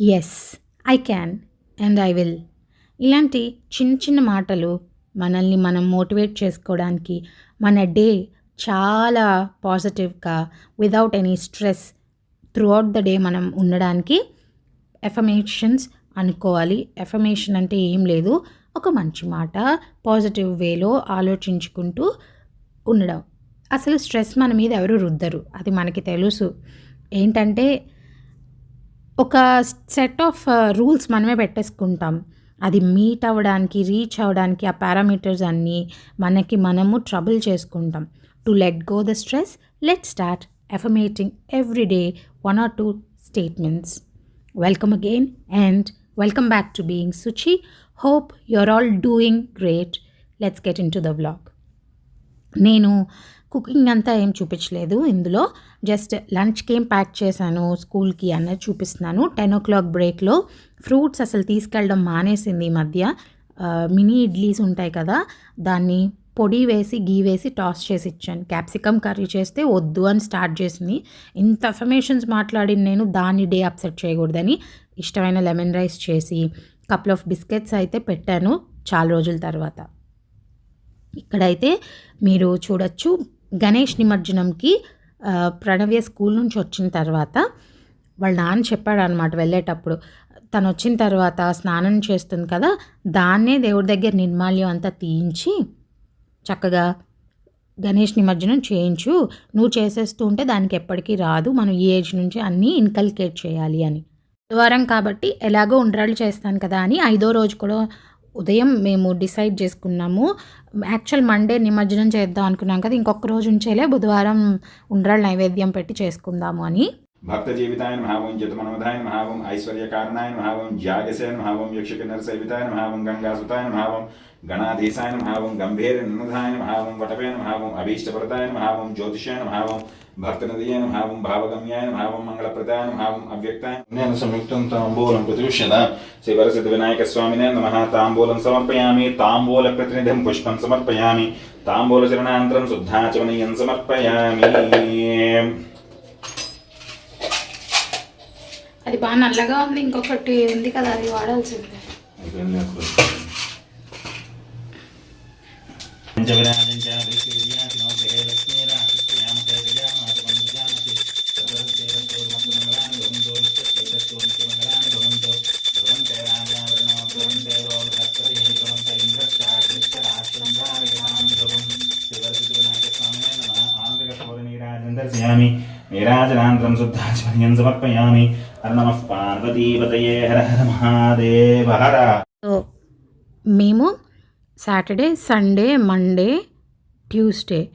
Yes I can and I will ఇలాంటి చిన్న చిన్న మాటలు మనల్ని మనం మోటివేట్ చేసుకోవడానికి మన డే చాలా పాజిటివ్గా without any stress throughout the day మనం ఉండడానికి ఎఫమేషన్స్ అనుకోవాలి. ఎఫమేషన్ అంటే ఏం లేదు. ఒక మంచి మాట పాజిటివ్ వేలో ఆలోచించుకుంటూ ఉండడం. అసలు స్ట్రెస్ మన మీద ఎవరు రుద్దరు? అది మనకి తెలుసు. ఏంటంటే ఒక సెట్ ఆఫ్ రూల్స్ మనమే పెట్టేసుకుంటాం. అది మీట్ అవ్వడానికి రీచ్ అవ్వడానికి ఆ పారామీటర్స్ అన్నీ మనకి మనము ట్రబుల్ చేసుకుంటాం. To let go the stress let start affirmating every day one or two statements welcome again and welcome back to being Suchi hope you're all doing great let's get into the vlog నేను cooking అంతా ఏం చూపించలేదు. ఇందులో just లంచ్కి ఏం pack చేశాను స్కూల్కి అన్నది చూపిస్తున్నాను. టెన్ ఓ క్లాక్ బ్రేక్లో ఫ్రూట్స్ అసలు తీసుకెళ్ళడం మానేసింది ఈ మధ్య. మినీ ఇడ్లీస్ ఉంటాయి కదా దాన్ని పొడి వేసి గీ వేసి టాస్ చేసి ఇచ్చాను. క్యాప్సికమ్ కర్రీ చేస్తే వద్దు అని స్టార్ట్ చేసింది. ఇంత అఫర్మేషన్స్ మాట్లాడి నేను దాన్ని డే అప్సెట్ చేయకూడదని. ఇష్టమైన లెమన్ రైస్ చేసి కపుల్ ఆఫ్ బిస్కెట్స్ అయితే పెట్టాను చాలా రోజుల తర్వాత. ఇక్కడైతే మీరు చూడొచ్చు గణేష్ నిమజ్జనంకి ప్రణవ్య స్కూల్ నుంచి వచ్చిన తర్వాత వాళ్ళ నాన్న చెప్పాడు అనమాట వెళ్ళేటప్పుడు. తను వచ్చిన తర్వాత స్నానం చేస్తుంది కదా దాన్నే దేవుడి దగ్గర నిర్మాల్యం అంతా తీయించి చక్కగా గణేష్ నిమజ్జనం చేయించు నువ్వు చేసేస్తూ ఉంటే దానికి ఎప్పటికీ రాదు మనం ఈ ఏజ్ నుంచి అన్నీ ఇన్కల్కేట్ చేయాలి అని. ద్వారం కాబట్టి ఎలాగో ఉండ్రాళ్ళు చేస్తాను కదా అని ఐదో రోజు కూడా ఉదయం మేము డిసైడ్ చేసుకున్నాము. యాక్చువల్ మండే నిమజ్జనం చేద్దాం అనుకున్నాం కదా ఇంకొక రోజు ఉంచేలే బుధవారం ఉండ్రాళ్ళ నైవేద్యం పెట్టి చేసుకుందాము అని. భక్త జీవితాయ మహావం జతమనోధాయ మహావం ఐశ్వర్య కారణాయ మహావం జాగసేన మహావం యక్షకిన్నర సేవితాయ మహావం గంగాసుతాయ మహావం గణాధీశాయ నమహావం గంభీర నినధాయ నమహావం వటవే నమహావం అభీష్టప్రదాయ నమహావం జ్యోతిషాయ నమహావం భక్తనదీయ నమహావం భావగమ్యాయ నమహావం మంగళప్రదాయ నమహావం అవ్యక్తాయ నేను సంయుక్తం తాంబూలం ప్రతిష్యత శ్రీవరసిద్ధ వినాయక స్వామినే నమః. తాంబూలం సమర్పయామి. తాంబూల ప్రతినిధిం పుష్పం సమర్పయామి. తాంబూల చరణాంతరం శుద్ధాచమనీయం సమర్పయామి. అది బాగా నల్లగా ఉంది. ఇంకొకటి ఉంది కదా అది వాడాల్సిందే. దర్శయామి నీరాజనాంతరం శుద్ధాచమనీయం సమర్పయామి. హర నమః పార్వతీపతయే హర హర మహాదేవ హర సో మేము Saturday Sunday Monday Tuesday.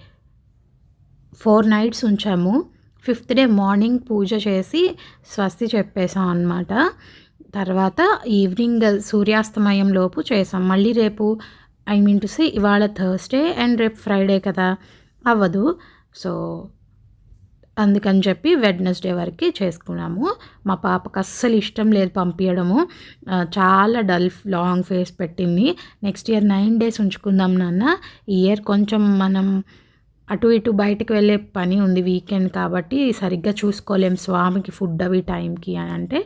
Four nights ఉంచాము. ఫిఫ్త్ డే మార్నింగ్ పూజ చేసి స్వస్తి చెప్పేసాం అనమాట తర్వాత ఈవినింగ్ సూర్యాస్తమయం లోపు చేసాం మళ్ళీ రేపు ఐ మీన్ టు సే ఇవాళ థర్స్డే అండ్ రేపు ఫ్రైడే కదా. అవ్వదు. సో అందుకని చెప్పి వెడ్నెస్డే వరకు చేసుకున్నాము. మా పాపకు అస్సలు ఇష్టం లేదు పంపించడము చాలా డల్ లాంగ్ ఫేస్ పెట్టింది. నెక్స్ట్ ఇయర్ నైన్ డేస్ ఉంచుకుందాం నాన్న. ఈ ఇయర్ కొంచెం మనం అటు ఇటు బయటకు వెళ్ళే పని ఉంది వీకెండ్ కాబట్టి సరిగ్గా చూసుకోలేం స్వామికి ఫుడ్ అవి టైంకి అని అంటే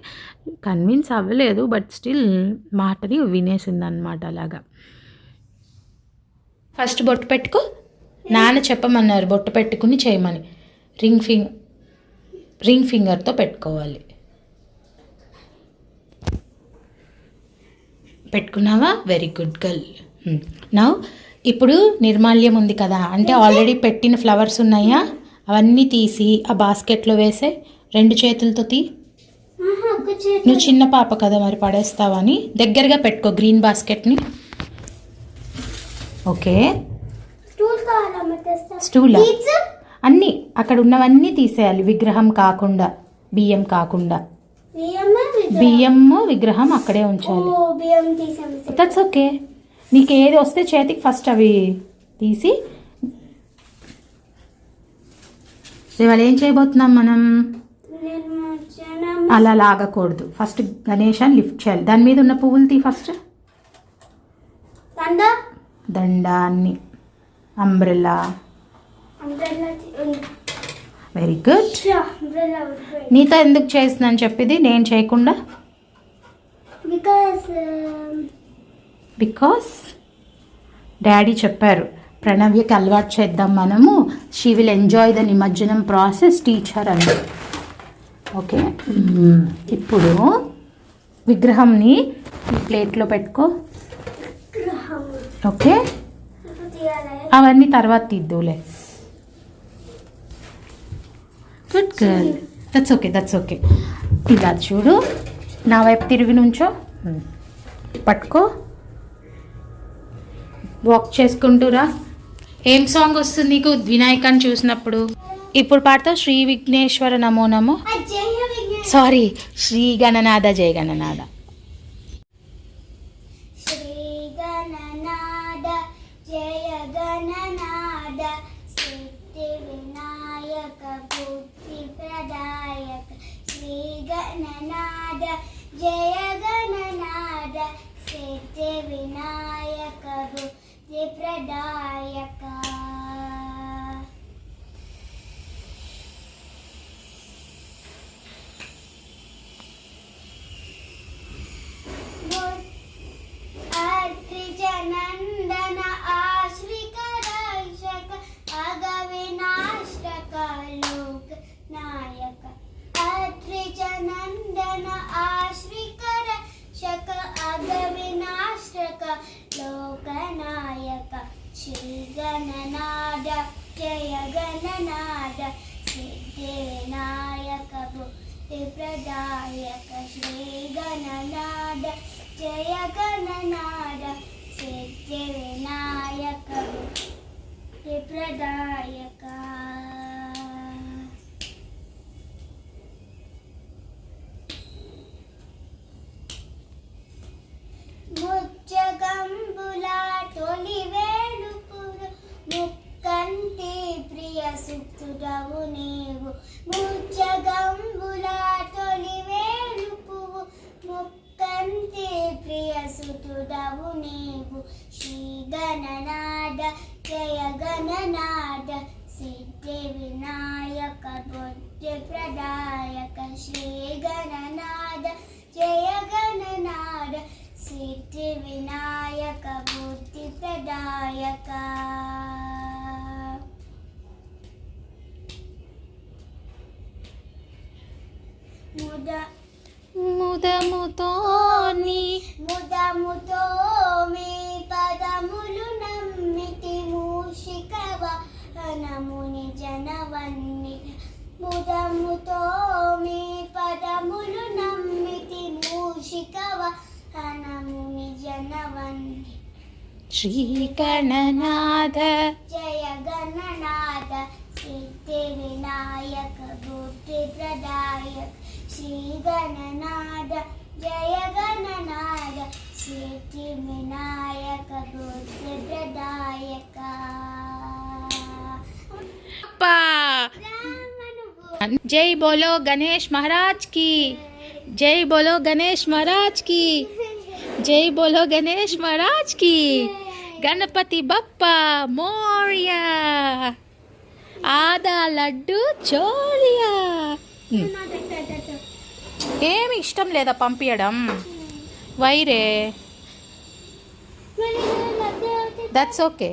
కన్విన్స్ అవ్వలేదు బట్ స్టిల్ మాటని వినేసింది అనమాట అలాగా. ఫస్ట్ బొట్టు పెట్టుకో. నాన్న చెప్పమన్నారు బొట్టు పెట్టుకుని చేయమని. రింగ్ ఫింగ్ రింగ్ ఫింగర్తో పెట్టుకోవాలి. పెట్టుకున్నావా? వెరీ గుడ్ గర్ల్ నా ఇప్పుడు నిర్మాల్యం ఉంది కదా అంటే ఆల్రెడీ పెట్టిన ఫ్లవర్స్ ఉన్నాయా? అవన్నీ తీసి ఆ బాస్కెట్లో వేసే రెండు చేతులతో తీ. నువ్వు చిన్న పాప కదా మరి పడేస్తావని దగ్గరగా పెట్టుకో గ్రీన్ బాస్కెట్ని ఓకే స్టూల్ అన్నీ అక్కడ ఉన్నవన్నీ తీసేయాలి. విగ్రహం కాకుండా బియ్యం కాకుండా. బియ్యమే విగ్రహం. బియ్యం విగ్రహం అక్కడే ఉంచాలి. దట్స్ ఓకే నీకు ఏది వస్తే చేతికి ఫస్ట్ అవి తీసి. ఇవాళ ఏం చేయబోతున్నాం మనం? అలా లాగకూడదు. ఫస్ట్ గణేశాన్ని లిఫ్ట్ చేయాలి. దాని మీద ఉన్న పువ్వులు తీ ఫస్ట్ దండ. దండాన్ని. అంబ్రెల్లా వెరీ గుడ్ నీతో ఎందుకు చేస్తున్నాను చెప్పిది? నేను చేయకుండా? Because um, బికాస్ డాడీ చెప్పారు ప్రణవ్యకి అలవాటు చేద్దాం మనము షీ విల్ ఎంజాయ్ ద నిమజ్జనం ప్రాసెస్ టీచర్ అని. ఓకే. మ్మ్. ఇప్పుడు విగ్రహంని ఈ ప్లేట్లో పెట్టుకో. ఓకే. అవన్నీ తర్వాత తీద్దులే good girl that's okay that's okay ఇలా చూడు. నా వైపు తిరిగి నుంచో. మ్మ్. పట్టుకో. వాక్ చేసుకుంటూరా ఏం సాంగ్ వస్తుంది నీకు వినాయకాన్ని చూసినప్పుడు? ఇప్పుడు పాడతావు శ్రీ విఘ్నేశ్వర నమో నమో? సారీ శ్రీ గణనాథ జయ గణనాథ శ్రీ గణనాద జయ గణనాద సిద్ధి వినాయక బుద్ధి ప్రదాయక శ్రీ గణనాద జయ గణనాద సిద్ధి వినాయక బుద్ధి లోకనాయక శ్రీ గణనాద జయ గణనాద సిద్ధి వినాయక బుద్ధి ప్రదాయక శ్రీ గణనాద జయ గణనాద సిద్ధి వినాయక బుద్ధి ప్రదాయక తొలి వేడుపురు ముక్కంటి ప్రియ సుతుడవు నీవు. ముచ్చగం ముదముతోని ముదముతో మీ పదములు నమ్మితి మూషికవ అనముని జనవన్ని. ముదముతో మీ పదములు నమ్మితి మూషికవ అనముని జనవన్ని. శ్రీ గణనాథ జయ గణనాథ సిద్ధి వినాయక బుద్ధి ప్రదాయక. जय गणनाद विनायक प्रदायक जय बोलो गणेश महाराज की। जय बोलो गणेश महाराज की। जय बोलो गणेश महाराज की। गणपति बप्पा मोरिया। आधा लड्डू चोरिया। ఏమి ఇష్టం లేదా పంపించడం వైరే. దట్స్ ఓకే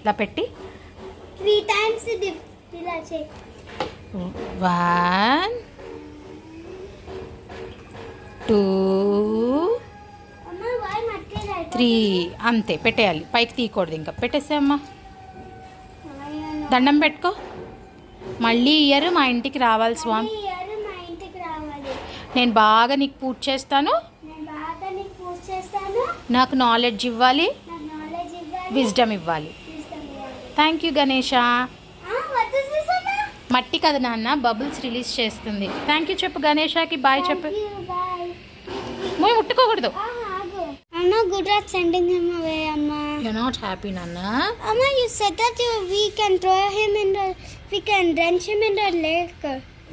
ఇలా పెట్టి. Three times one two three అంతే పెట్టేయాలి. పైకి తీయకూడదు ఇంకా. పెట్టేసేమ్మా దండం పెట్టుకో. మళ్ళీ ఇయర్ మా ఇంటికి రావాలి స్వామి ఇయర్ మా ఇంటికి రావాలి నేను బాగా నీకు పూజ చేస్తాను. నీకు నాలెడ్జ్ ఇవ్వాలి. విజ్డమ్ ఇవ్వాలి. థ్యాంక్ యూ గణేష అమ్మా? మట్టి కదా నాన్న బబుల్స్ రిలీజ్ చేస్తుంది. థ్యాంక్ యూ చెప్పు గణేషకి బాయ్ చెప్పు. మోయ్ ముట్టుకోకూడదు. అన్న గుడ్ రాట్ సెండింగ్ అమ్మ. అమ్మ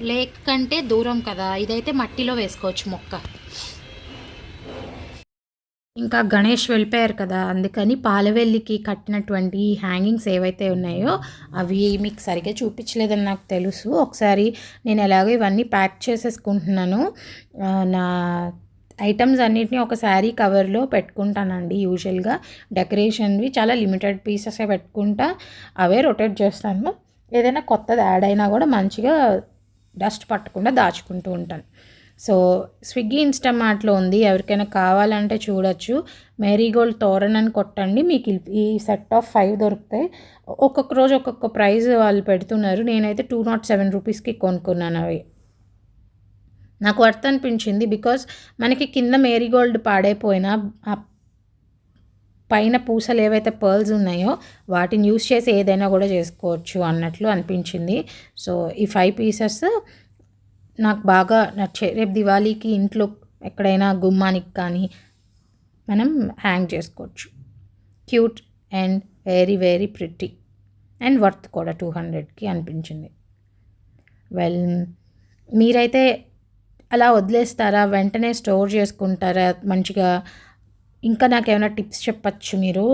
లేక్ కంటే దూరం కదా ఇదైతే మట్టిలో వేసుకోవచ్చు మొక్క. ఇంకా గణేష్ వెళ్ళిపోయారు కదా అందుకని పాలవెల్లికి కట్టినటువంటి హ్యాంగింగ్స్ ఏవైతే ఉన్నాయో అవి మీకు సరిగ్గా చూపించలేదని నాకు తెలుసు. ఒకసారి నేను ఎలాగో ఇవన్నీ ప్యాక్ చేసేసుకుంటున్నాను. నా ఐటమ్స్ అన్నిటిని ఒక శారీ కవర్లో పెట్టుకుంటానండి యూజువల్గా. డెకరేషన్వి చాలా లిమిటెడ్ పీసెస్ పెట్టుకుంటా అవే రొటేట్ చేస్తాను. ఏదైనా కొత్తది యాడ్ అయినా కూడా మంచిగా డస్ట్ పట్టకుండా దాచుకుంటూ ఉంటాను. సో స్విగ్గీ ఇన్స్టామార్ట్లో ఉంది. ఎవరికైనా కావాలంటే చూడొచ్చు. మేరీగోల్డ్ తోరణని అని కొట్టండి. మీకు ఈ- ఈ సెట్ ఆఫ్ ఫైవ్ దొరుకుతాయి. ఒక్కొక్క రోజు ఒక్కొక్క ప్రైజ్ వాళ్ళు పెడుతున్నారు. నేనైతే టూ నాట్ సెవెన్ రూపీస్కి కొనుక్కున్నాను అవి. నాకు వర్త్ అనిపించింది. బికాస్ మనకి కింద మేరీగోల్డ్ పాడైపోయినా పైన పూసలు ఏవైతే పర్ల్స్ ఉన్నాయో వాటిని యూస్ చేసి ఏదైనా కూడా చేసుకోవచ్చు అన్నట్లు అనిపించింది. సో ఈ ఫైవ్ పీసెస్ నాకు బాగా నచ్చే రేపు దివాళీకి ఇంట్లో ఎక్కడైనా గుమ్మానికి కానీ మనం హ్యాంగ్ చేసుకోవచ్చు. Cute and very very pretty and worth కూడా టూ హండ్రెడ్కి అనిపించింది. వెల్ మీరైతే అలా వదిలేస్తారా? వెంటనే స్టోర్ చేసుకుంటారా? మంచిగా ఇంకా నాకు ఏమైనా టిప్స్ చెప్పచ్చు మీరు?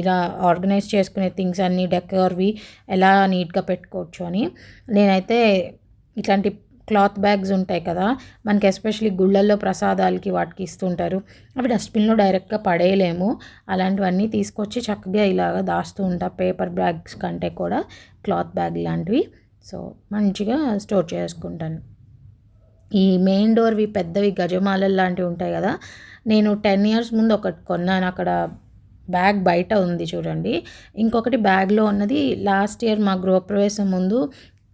ఇలా ఆర్గనైజ్ చేసుకునే థింగ్స్ అన్నీ డెకర్వి ఎలా నీట్గా పెట్టుకోవచ్చు అని. నేనైతే ఇట్లాంటి క్లాత్ బ్యాగ్స్ ఉంటాయి కదా మనకి ఎస్పెషల్లీ గుళ్ళల్లో ప్రసాదాలకి వాటికి ఇస్తుంటారు. అవి డస్ట్బిన్లో డైరెక్ట్గా పడేయలేము. అలాంటివన్నీ తీసుకొచ్చి చక్కగా ఇలాగ దాస్తూ ఉంటా. పేపర్ బ్యాగ్స్ కంటే కూడా క్లాత్ బ్యాగ్ లాంటివి. సో మంచిగా స్టోర్ చేసుకుంటాను. ఈ మెయిన్ డోర్వి పెద్దవి గజమాలలు లాంటివి ఉంటాయి కదా నేను టెన్ ఇయర్స్ ముందు ఒకటి కొన్నాను. అక్కడ బ్యాగ్ బయట ఉంది చూడండి. ఇంకొకటి బ్యాగ్లో ఉన్నది. లాస్ట్ ఇయర్ మా గృహప్రవేశం ముందు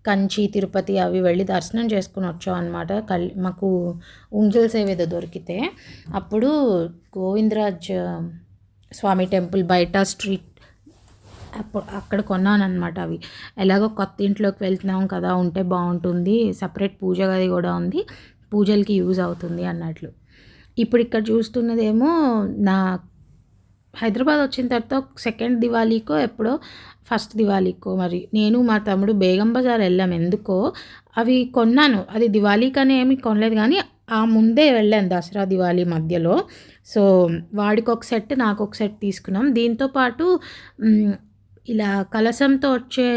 కంచి తిరుపతి అవి వెళ్ళి దర్శనం చేసుకుని వచ్చాం అనమాట కల్ మాకు ఉంగిల్ సేవ ఏదో దొరికితే. అప్పుడు గోవిందరాజ్ స్వామి టెంపుల్ బయట స్ట్రీట్ అప్పుడు అక్కడ కొన్నాను అనమాట అవి. ఎలాగో కొత్త ఇంట్లోకి వెళ్తున్నాం కదా ఉంటే బాగుంటుంది. సపరేట్ పూజ గది కూడా ఉంది. పూజలకి యూజ్ అవుతుంది అన్నట్లు. ఇప్పుడు ఇక్కడ చూస్తున్నదేమో నా హైదరాబాద్ వచ్చిన తర్వాత సెకండ్ దివాళీకో ఎప్పుడో ఫస్ట్ దివాళీకో మరి. నేను మా తమ్ముడు బేగం బజార్ వెళ్ళాం. ఎందుకో? అవి కొన్నాను. అది దివాళీకనే ఏమి కొనలేదు కానీ ఆ ముందే వెళ్ళాను దసరా దివాళీ మధ్యలో. సో వాడికి ఒక సెట్ నాకు ఒక సెట్ తీసుకున్నాం. దీంతో పాటు ఇలా కలశంతో వచ్చే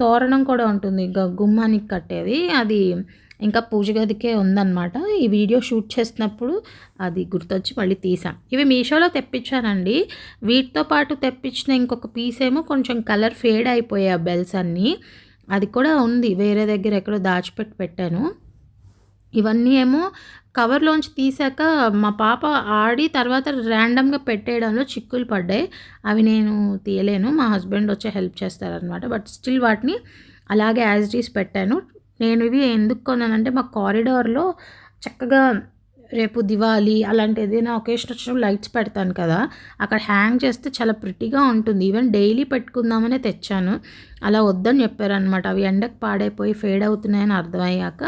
తోరణం కూడా ఉంటుంది. ఇంకా గుమ్మానికి కట్టేది. అది ఇంకా పూజ గదికే ఉందన్నమాట. ఈ వీడియో షూట్ చేసినప్పుడు అది గుర్తొచ్చి మళ్ళీ తీసాం. ఇవి మీషోలో తెప్పించానండి. వీటితో పాటు తెప్పించిన ఇంకొక పీస్ ఏమో కొంచెం కలర్ ఫేడ్ అయిపోయాయి ఆ బెల్స్ అన్నీ. అది కూడా ఉంది. వేరే దగ్గర ఎక్కడో దాచిపెట్టి పెట్టాను. ఇవన్నీ ఏమో కవర్లోంచి తీసాక మా పాప ఆడి తర్వాత ర్యాండమ్గా పెట్టేయడంలో చిక్కులు పడ్డాయి. అవి నేను తీయలేను. మా హస్బెండ్ వచ్చి హెల్ప్ చేస్తారనమాట బట్ స్టిల్ వాటిని అలాగే యాజ్ డీస్ ఈస్ పెట్టాను. నేను ఇవి ఎందుకు కొన్నానంటే మా కారిడార్లో చక్కగా రేపు దివాళీ అలాంటి ఏదైనా ఒకేషన్ వచ్చినప్పుడు లైట్స్ పెడతాను కదా అక్కడ హ్యాంగ్ చేస్తే చాలా ప్రిటీగా ఉంటుంది. ఈవెన్ డైలీ పెట్టుకుందామనే తెచ్చాను. అలా వద్దని చెప్పారనమాట అవి ఎండకు పాడైపోయి ఫేడ్ అవుతున్నాయని అర్థమయ్యాక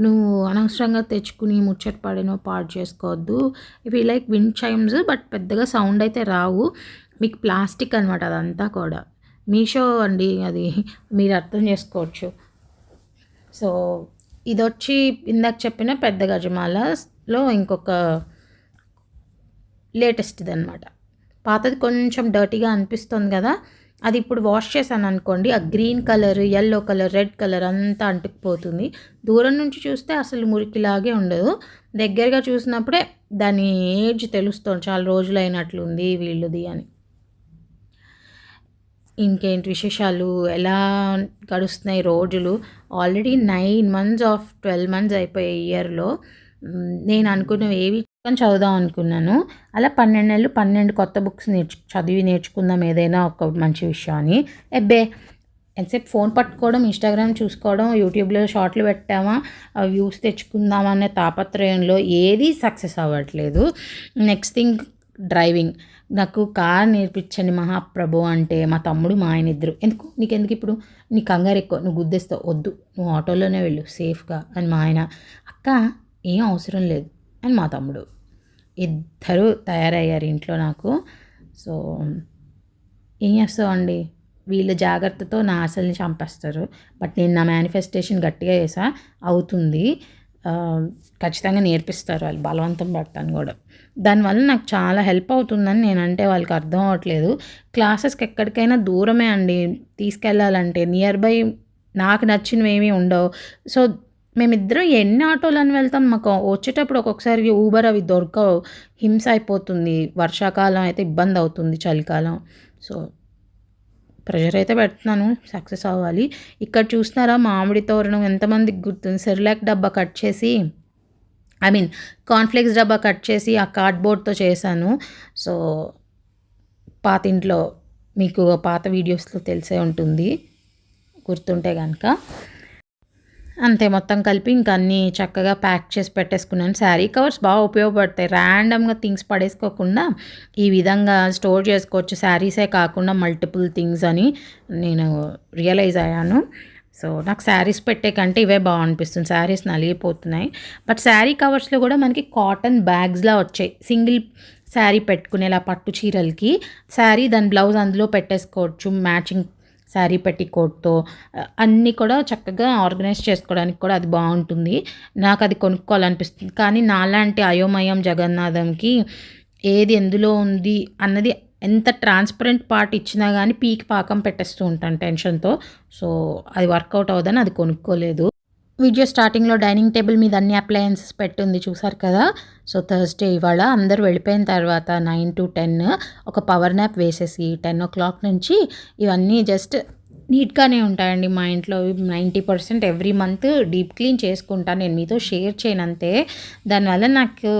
నువ్వు అనవసరంగా తెచ్చుకుని ముచ్చట పాడినో పాడు చేసుకోవద్దు. ఇవి లైక్ విండ్ చైమ్స్ బట్ పెద్దగా సౌండ్ అయితే రావు. మీకు ప్లాస్టిక్ అనమాట అదంతా కూడా. మీషో అండి అది మీరు అర్థం చేసుకోవచ్చు. సో ఇది వచ్చి ఇందాక చెప్పిన పెద్ద గజమాలలో ఇంకొక లేటెస్ట్ది అనమాట పాతది కొంచెం డర్టీగా అనిపిస్తుంది కదా అది ఇప్పుడు వాష్ చేశాను అనుకోండి ఆ green colour yellow colour red colour అంతా అంటుకుపోతుంది. దూరం నుంచి చూస్తే అసలు మురికిలాగే ఉండదు. దగ్గరగా చూసినప్పుడే దాని ఏజ్ తెలుస్తుంది చాలా రోజులు అయినట్లుంది వీళ్ళది అని. ఇంకేంటి విశేషాలు? ఎలా గడుస్తున్నాయి రోజులు? Already nine months of twelve months అయిపోయాయి ఇయర్లో నేను అనుకున్నవి ఏవి చదువుదాం అనుకున్నాను. అలా పన్నెండు నెలలు పన్నెండు కొత్త బుక్స్ నేర్చు చదివి నేర్చుకుందాం ఏదైనా ఒక మంచి విషయం అని ఎబ్బే ఎంతసేపు ఫోన్ పట్టుకోవడం ఇన్స్టాగ్రామ్ చూసుకోవడం యూట్యూబ్లో షార్ట్లు పెట్టామా వ్యూస్ తెచ్చుకుందామా అనే తాపత్రయంలో ఏది సక్సెస్ అవ్వట్లేదు. Next thing driving. నాకు కార్ నేర్పించండి మహాప్రభు అంటే మా తమ్ముడు మా ఆయన ఇద్దరు. ఎందుకు? నీకెందుకు ఇప్పుడు? నీ కంగారు ఎక్కువ. నువ్వు గుద్దేస్తావు వద్దు. నువ్వు ఆటోలోనే వెళ్ళు. సేఫ్గా. అని మా ఆయన అక్క ఏం అవసరం లేదు. అని మా తమ్ముడు. ఇద్దరు తయారయ్యారు ఇంట్లో నాకు. సో ఏం చేస్తావు అండి వీళ్ళ జాగ్రత్తతో నా ఆశల్ని చంపేస్తారు. బట్ నేను నా మేనిఫెస్టేషన్ గట్టిగా చేసా. అవుతుంది. ఖచ్చితంగా నేర్పిస్తారు వాళ్ళు బలవంతం పెడతాను కూడా. దానివల్ల నాకు చాలా హెల్ప్ అవుతుందని నేనంటే వాళ్ళకి అర్థం అవ్వట్లేదు. క్లాసెస్కి ఎక్కడికైనా దూరమే అండి. తీసుకెళ్ళాలంటే నియర్ బై నాకు నచ్చినవి ఏమీ ఉండవు. సో మేమిద్దరం ఎన్ని ఆటోలని వెళ్తాం మాకు వచ్చేటప్పుడు ఒక్కొక్కసారి ఊబర్ అవి దొరకవు. హింస అయిపోతుంది. వర్షాకాలం అయితే ఇబ్బంది అవుతుంది చలికాలం. సో ప్రెషర్ అయితే పెడుతున్నాను సక్సెస్ అవ్వాలి. ఇక్కడ చూస్తున్నారా మామిడి తోరణం ఎంతమందికి గుర్తుంది? సెరిలాక్ డబ్బా కట్ చేసి ఐ మీన్ కాన్ఫ్లెక్స్ డబ్బా కట్ చేసి ఆ కార్డ్బోర్డ్తో చేశాను. సో పాత ఇంట్లో మీకు పాత వీడియోస్లో తెలిసే ఉంటుంది. గుర్తుంటే కనుక అంతే మొత్తం కలిపి ఇంకా అన్నీ చక్కగా ప్యాక్ చేసి పెట్టేసుకున్నాను. శారీ కవర్స్ బాగా ఉపయోగపడతాయి. ర్యాండమ్గా థింగ్స్ పడేసుకోకుండా ఈ విధంగా స్టోర్ చేసుకోవచ్చు. శారీసే కాకుండా మల్టిపుల్ థింగ్స్ అని నేను రియలైజ్ అయ్యాను. సో నాకు శారీస్ పెట్టే కంటే ఇవే బాగా అనిపిస్తుంది. శారీస్ నలిగిపోతున్నాయి. బట్ శారీ కవర్స్లో కూడా మనకి కాటన్ బ్యాగ్స్లా వచ్చాయి. సింగిల్ శారీ పెట్టుకునేలా పట్టు చీరలకి. శారీ దాని బ్లౌజ్ అందులో పెట్టేసుకోవచ్చు. మ్యాచింగ్ శారీ పెట్టి కోట్తో అన్నీ కూడా చక్కగా ఆర్గనైజ్ చేసుకోవడానికి కూడా అది బాగుంటుంది. నాకు అది కొనుక్కోవాలనిపిస్తుంది. కానీ నాలాంటి అయోమయం జగన్నాథంకి ఏది ఎందులో ఉంది అన్నది ఎంత ట్రాన్స్పరెంట్ పార్ట్ ఇచ్చినా కానీ పీకి పాకం పెట్టేస్తూ ఉంటాను టెన్షన్తో. సో అది వర్కౌట్ అవ్వదని అది కొనుక్కోలేదు. వీడియో స్టార్టింగ్లో డైనింగ్ టేబుల్ మీద అన్ని అప్లయన్సెస్ పెట్టుంది చూసారు కదా? సో థర్స్డే ఇవాళ అందరూ వెళ్ళిపోయిన తర్వాత నైన్ టు టెన్ ఒక పవర్ నాప్ వేసేసి టెన్ ఓ క్లాక్ నుంచి ఇవన్నీ జస్ట్ నీట్గానే ఉంటాయండి మా ఇంట్లో. Ninety percent every month deep clean చేసుకుంటాను నేను మీతో షేర్ చేయనంతే దానివల్ల నాకు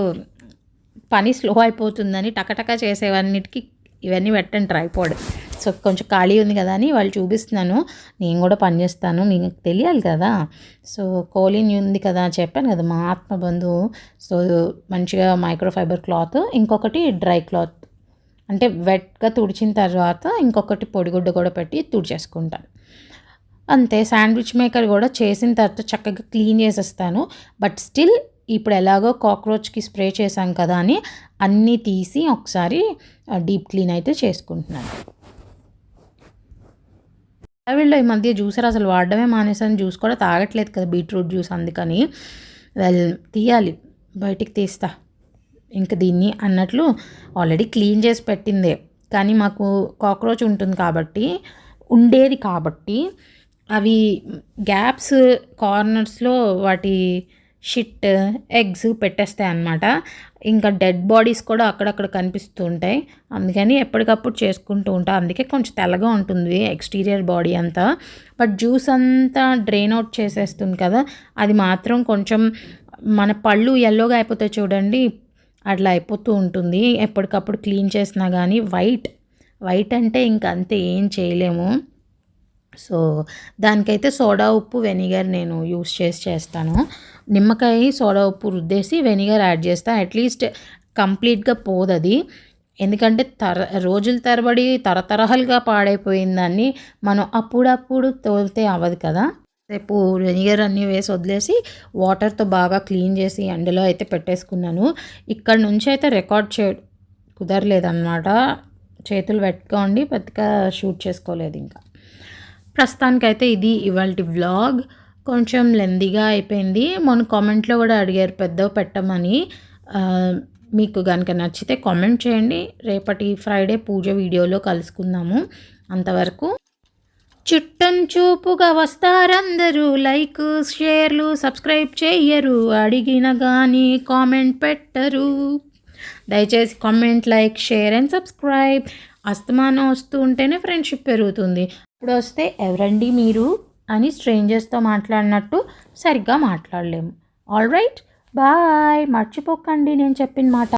పని స్లో అయిపోతుందని టకటక చేసేవన్నిటికీ ఇవన్నీ పెట్టండి ట్రైపాడ్. సో కొంచెం ఖాళీ ఉంది కదా అని వాళ్ళు చూపిస్తున్నాను. నేను కూడా పని చేస్తాను. మీకు తెలియాలి కదా. సో కోలిన్ ఉంది కదా చెప్పాను కదా మా ఆత్మబంధు సో మంచిగా మైక్రోఫైబర్ క్లాత్ ఇంకొకటి డ్రై క్లాత్. అంటే వెట్గా తుడిచిన తర్వాత ఇంకొకటి పొడిగుడ్డ కూడా పెట్టి తుడిచేసుకుంటాను అంతే శాండ్విచ్ మేకర్ కూడా చేసిన తర్వాత చక్కగా క్లీన్ చేసేస్తాను. బట్ స్టిల్ ఇప్పుడు ఎలాగో కాక్రోచ్కి స్ప్రే చేశాం కదా అని అన్నీ తీసి ఒకసారి డీప్ క్లీన్ అయితే చేసుకుంటున్నాను. వీళ్ళు ఈ మధ్య జ్యూసర్ అసలు వాడడమే మానేసాను జ్యూస్ కూడా తాగట్లేదు కదా బీట్రూట్ జ్యూస్ అందుకని. వెల్ తీయాలి బయటికి తీస్తా. ఇంక దీన్ని అన్నట్లు ఆల్రెడీ క్లీన్ చేసి పెట్టిందే. కానీ మాకు కాక్రోచ్ ఉంటుంది కాబట్టి ఉండేది కాబట్టి అవి గ్యాప్స్ కార్నర్స్లో వాటి షిట్ ఎగ్స్ పెట్టేస్తాయి అన్నమాట. ఇంకా డెడ్ బాడీస్ కూడా అక్కడక్కడ కనిపిస్తూ ఉంటాయి. అందుకని ఎప్పటికప్పుడు చేసుకుంటూ ఉంటా. అందుకే కొంచెం తెల్లగా ఉంటుంది ఎక్స్టీరియర్ బాడీ అంతా. బట్ జ్యూస్ అంతా డ్రైన్ అవుట్ చేసేస్తుంది కదా. అది మాత్రం కొంచెం మన పళ్ళు ఎల్లోగా అయిపోతాయి చూడండి. అట్లా అయిపోతూ ఉంటుంది. ఎప్పటికప్పుడు క్లీన్ చేసినా కానీ వైట్ వైట్ అంటే ఇంక అంతే ఏం చేయలేము. సో దానికైతే సోడా ఉప్పు వెనిగర్ నేను యూస్ చేసి చేస్తాను. నిమ్మకాయ సోడా ఉప్పు రుద్దేసి వెనిగర్ యాడ్ చేస్తాను అట్లీస్ట్ కంప్లీట్గా పోదు అది ఎందుకంటే తర రోజుల తరబడి తరతరహాలుగా పాడైపోయిన దాన్ని మనం అప్పుడప్పుడు తోలితే అవ్వదు కదా. రేపు వెనిగర్ అన్నీ వేసి వదిలేసి వాటర్తో బాగా క్లీన్ చేసి ఎండలో అయితే పెట్టేసుకున్నాను. ఇక్కడ నుంచి అయితే రికార్డ్ చే కుదరలేదన్నమాట. చేతులు పెట్టుకోండి పెద్దగా షూట్ చేసుకోలేదు ఇంకా. ప్రస్తుతానికైతే ఇది ఇవాళ వ్లాగ్. కొంచెం లెందీగా అయిపోయింది. మొన్న కామెంట్లో కూడా అడిగారు పెద్ద పెట్టమని. మీకు కనుక నచ్చితే కామెంట్ చేయండి. రేపటి ఫ్రైడే పూజ వీడియోలో కలుసుకుందాము అంతవరకు. చుట్టం చూపుగా వస్తారందరూ. లైక్ షేర్లు సబ్స్క్రైబ్ చేయరు అడిగిన కానీ కామెంట్ పెట్టరు. దయచేసి comment like share and subscribe. అస్తమానం వస్తూ ఉంటేనే ఫ్రెండ్షిప్ పెరుగుతుంది. ఇప్పుడు వస్తే ఎవరండి మీరు? అని స్ట్రేంజర్స్తో మాట్లాడినట్టు సరిగ్గా మాట్లాడలేము. ఆల్ రైట్ బాయ్ మర్చిపోకండి నేను చెప్పిన మాట.